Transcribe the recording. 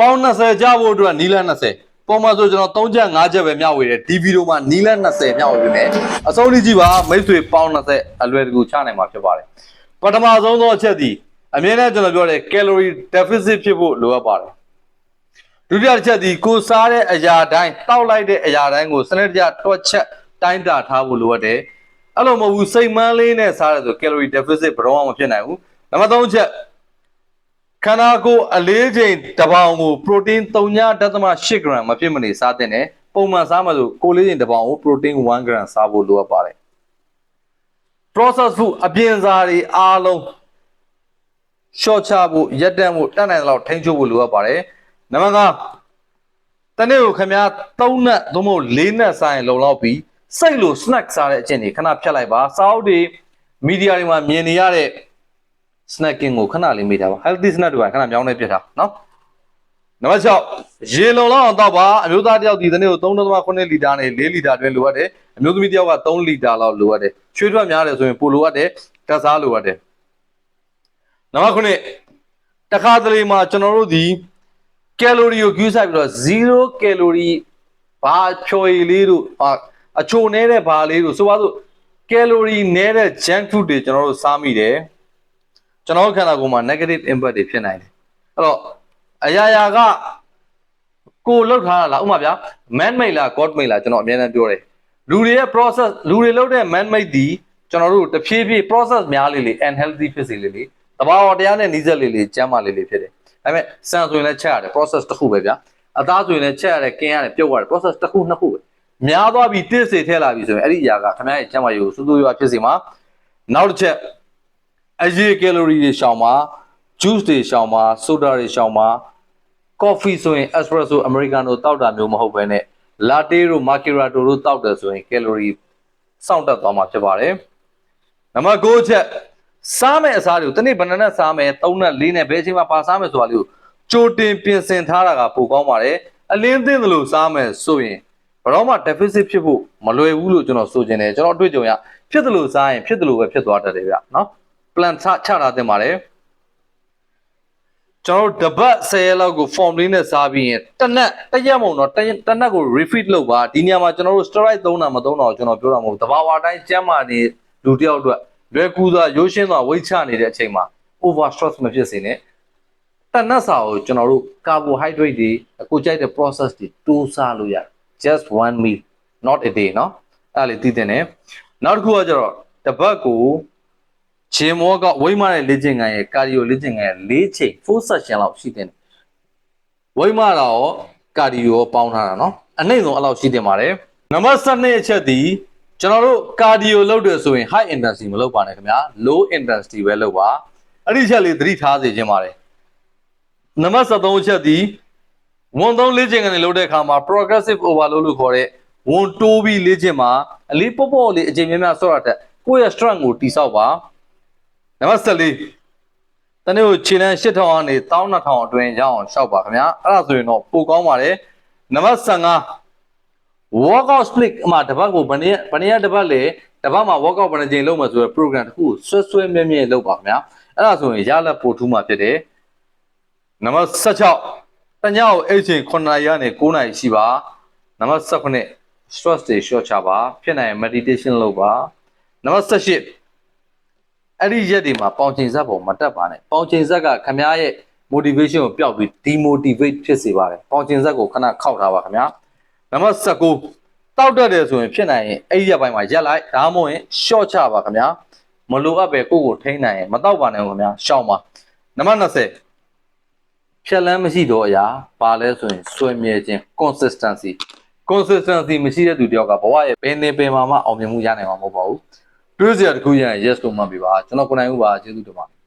ပေါင်း20ကြဖို့အတွက်နီလန်း20ပုံမှန်ဆိုကျွန်တော်3ချက်5ချက်ပဲမျှဝေတယ်ဒီဗီဒီယိုမှာနီလန်း20မျှဝေပေးမယ်အဆုံးထိကြည့်ပါမိတ်ဆွေပေါင်း20အလွယ်တကူချနိုင်မှာဖြစ်ပါတယ်ပထမဆုံးသောအချက်ဒီအမြဲတမ်းကျွန်တော်ပြောတယ် calorie deficit ဖြစ်ဖို့လိုအပ်ပါတယ်ဒုတိယတစ်ချက်ဒီကိုစားတဲ့အရာတိုင်းတောက်လိုက်တဲ့အရာတိုင်းကိုစနစ်တကျတွက်ချက်တိုင်းတာထားဖို့လိုအပ်တယ်အဲ့လိုမဟုတ်ဘူးစိတ်မန်းလေးနဲ့စားရဆို calorie deficit ဘယ်တော့မှမဖြစ်နိုင်ဘူးနံပါတ်3ချက် ခန္ဓာကိုယ်အလေးချိန်တစ်ပေါင်ကို protein 3.8 gram မဖြစ်မနေစားတဲ့နဲ့ပုံမှန်စားမှဆိုကိုယ်လေးချိန်တစ်ပေါင်ကို protein 1 gram စားဖို့လိုအပ်ပါတယ် process food အပြင်စားတွေအားလုံး short ချဖို့ရက်တန့်ဖို့တတ်နိုင်တဲ့လောက်ထိန်းချုပ်ဖို့လိုအပ်ပါတယ်နံပါတ်5တနေ့ကိုခင်ဗျာ3နက်သို့မဟုတ်4နက်စားရင်လုံလောက်ပြီးစိတ်လို့ snack စားတဲ့အကျင့်တွေခဏဖြတ်လိုက်ပါစာအုပ်တွေမီဒီယာတွေမှာမြင်နေရတဲ့ snacking ကိုခဏလေးမေးထားပါ healthy snack တွေကခဏမြောင်းနေပြစ်ထားနော်နံပါတ်6ရေလုံလောက်အောင်တောက်ပါအမျိုးသားတစ်ယောက်ဒီနေ့ကို3.8လီတာနဲ့4လီတာတွင်လိုအပ်တယ်အမျိုးသမီးတစ်ယောက်က3လီတာလောက်လိုအပ်တယ်ချွေးထွက်များတယ်ဆိုရင်ပိုလိုအပ်တယ်ဓာတ်စားလိုအပ်တယ်နံပါတ်9တခါတလေမှာကျွန်တော်တို့ဒီကယ်လိုရီကို queue ဆိုင်ပြီးတော့0ကယ်လိုရီဘာဖြော်ရည်လေးတို့အာအချိုနေတဲ့ဘာလေးတို့ဆိုပါစို့ကယ်လိုရီနည်းတဲ့ junk food တွေကျွန်တော်တို့စားမိတယ် ကျွန်တော်တို့ခန္ဓာကိုယ်မှာ negative impact တွေဖြစ်နိုင်တယ်အဲ့တော့အရာရာကကိုယ်လောက်ထားတာလားဥပမာဗျာ man made လား god made လားကျွန်တော်အများနဲ့ပြောတယ်လူတွေရဲ့ process လူတွေလုပ်တဲ့ man made ဒီကျွန်တော်တို့တဖြည်းဖြည်း process များလေးလေး unhealthy ဖြစ်စေလေးလေးတဘာဝတရားနဲ့နှီးစက်လေးလေးကျန်းမာလေးလေးဖြစ်တယ်ဒါပေမဲ့ဆန်ဆိုရင်လည်းချက်ရတယ် process တစ်ခုပဲဗျာအသားဆိုရင်လည်းချက်ရတယ်ကင်းရတယ်ပြုတ်ရတယ် process တစ်ခုနှစ်ခုပဲများသွားပြီးတစ်စေထည့်လာပြီဆိုရင်အဲ့ဒီအရာကခင်ဗျားရဲ့ကျန်းမာရေးကိုစူးစူးရွာဖြစ်စေမှာနောက်တစ်ချက် အရေးကယ်လိုရီတွေရှောင်ပါ juice တွေရှောင်ပါ soda တွေရှောင်ပါ coffee ဆိုရင် espresso americano တောက်တာမျိုးမဟုတ်ဘဲနဲ့ latte တို့ macchiato တို့တောက်တယ်ဆိုရင် calorie စောင့်တက်သွားမှာဖြစ်ပါတယ်နံပါတ်9ချက်စားမယ့်အစားတွေကိုတနေ့ဘယ်နှစ်နဲ့စားမယ်3နဲ့4နဲ့ဘယ်အချိန်မှာပါစားမယ်ဆိုတာလေးကိုကြိုတင်ပြင်ဆင်ထားတာကပိုကောင်းပါတယ်အလင်းသင့်သလိုစားမယ်ဆိုရင်ဘယ်တော့မှ deficit ဖြစ်ဖို့မလွယ်ဘူးလို့ကျွန်တော်ဆိုချင်တယ်ကျွန်တော်အတွေ့အကြုံရဖြစ်တယ်လို့စားရင်ဖြစ်တယ်လို့ပဲဖြစ်သွားတတ်တယ်ဗျနော် plan ချချထားတင်ပါတယ်ကျွန်တော်တို့တပတ်10ရက်လောက်ကို form လေးနဲ့စားပြီးရင်တစ်နက်တစ်ရက်မုံတော့တစ်ရက်တစ်နက်ကို refeed လုပ်ပါဒီနေရာမှာကျွန်တော်တို့ steroid သုံးတာမသုံးတော့ကျွန်တော်ပြောတာမဟုတ်ဘူးတဘာဝတိုင်းကျန်းမာနေလူတစ်ယောက်အတွက်လွယ်ကူစွာရိုးရှင်းစွာဝိတ်ချနေတဲ့အချိန်မှာ over stress မဖြစ်စေနဲ့တစ်နက်စာကိုကျွန်တော်တို့ carbohydrate တွေအခုကြိုက်တဲ့ process တွေတိုးစားလို့ရတယ် just one meal not a day เนาะအဲ့ဒါလေးသိတဲ့နဲ့နောက်တစ်ခုကကျတော့တပတ်ကို ဂျင်မောကဝိမားတဲ့လေ့ကျင့်ခန်းရဲ့ကာဒီယိုလေ့ကျင့်ခန်းရဲ့၄ချိန်4 session လောက်ရှိတယ်ဝိမားတော့ကာဒီယိုပေါင်းထားတာเนาะအနှိမ့်ဆုံးအဲ့လောက်ရှိတင်ပါတယ်နံပါတ်7အချက်ဒီကျွန်တော်တို့ကာဒီယိုလုပ်တယ်ဆိုရင် high intensity မလုပ်ပါနဲ့ခင်ဗျာ low intensity ပဲလုပ်ပါအဲ့ဒီချက်လေးသတိထားစေခြင်းပါတယ်နံပါတ်73အချက်ဒီဝန်သုံးလေ့ကျင့်ခန်းတွေလုပ်တဲ့အခါမှာ progressive overload လို့ခေါ်တဲ့ဝန်တိုးပြီးလေ့ကျင့်မှာအလေးပေါ့ပေါ့လေးအချိန်များများဆော့ရတဲ့ကိုယ့်ရဲ့ strength ကိုတိဆောက်ပါ နံပါတ်14တနေ့ကိုခြေလမ်း8000ကနေ12000အတွင်းရအောင်ရှောက်ပါခင်ဗျာအဲ့ဒါဆိုရင်တော့ပိုကောင်းပါတယ်နံပါတ်15 workout split အမှတစ်ပတ်ကိုဘယ်နည်းဘယ်နည်းတစ်ပတ်လေတစ်ပတ်မှာ workout ဘယ်နှကြိမ်လုပ်မှာဆိုရယ် program တစ်ခုကိုဆွဲဆွဲမြဲမြဲလုပ်ပါခင်ဗျာအဲ့ဒါဆိုရင်ရလက်ပို့ထူးမှာဖြစ်တယ်နံပါတ်16တညကိုအိတ်ချိန်9နာရီကနေ9နာရီရှိပါနံပါတ်18 stress တွေ short ချပါဖြစ်နိုင်ရင် meditation လုပ်ပါနံပါတ်18 အဲ့ဒီရက်တွေမှာပေါင်ချိန်ဇက်ပေါ်မတက်ပါနဲ့ပေါင်ချိန်ဇက်ကခမားရဲ့ motivation ကိုပျောက်ပြီး demotivate ဖြစ်စေပါတယ်ပေါင်ချိန်ဇက်ကိုခဏခောက်ထားပါခင်ဗျာနံပါတ်19တောက်တက်တယ်ဆိုရင်ဖြစ်နိုင်ရင်အဲ့ဒီရက်ပိုင်းမှာရက်လိုက်ဒါမှမဟုတ်ရင် short ချပါခင်ဗျာမလိုအပ်ပဲကိုယ့်ကိုထိန်းနိုင်ရင်မတောက်ပါနဲ့ခင်ဗျာရှောင်းပါနံပါတ်20ဖြက်လန်းမရှိတော့အရာပါလဲဆိုရင်စွဲမြဲခြင်း consistency consistency မရှိတဲ့သူတယောက်ကဘဝရဲ့ဘယ်နေပင်မှာမှအောင်မြင်မှုရနိုင်မှာမဟုတ်ပါဘူး တွေးစရာတစ်ခုရရင် yes လို့မှတ်ပြပါကျွန်တော်ကိုနိုင်ဦးပါကျေးဇူးတင်ပါတယ်